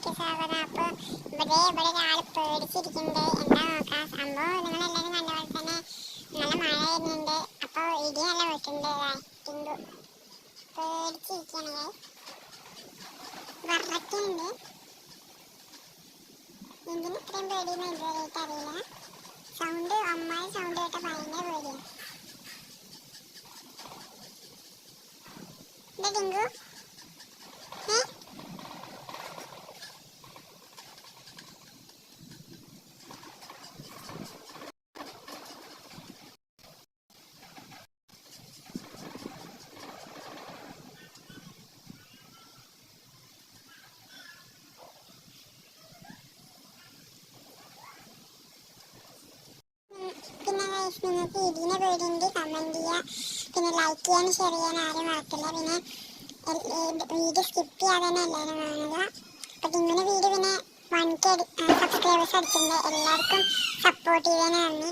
സ്വാഗതം അപ്പോൾ എന്താ സംഭവം തന്നെ നല്ല അപ്പോൾ സൗണ്ട് സൗണ്ട് guys, നിങ്ങൾക്ക് ഇതിനെ പേടിയുണ്ടെങ്കിൽ കമന്റ് ചെയ്യുക പിന്നെ ലൈക്ക് ചെയ്യാനും ഷെയർ ചെയ്യാൻ ആരും മറക്കില്ല പിന്നെ വീഡിയോ സ്കിപ്പ് ചെയ്യാതെ തന്നെ എല്ലാവരും കാണുക അപ്പം ഇങ്ങനെ വീഡിയോ പിന്നെ വൺ കെ സബ്സ്ക്രൈബേഴ്സ് അടിച്ചിട്ടുണ്ട് എല്ലാവർക്കും സപ്പോർട്ട് നന്ദി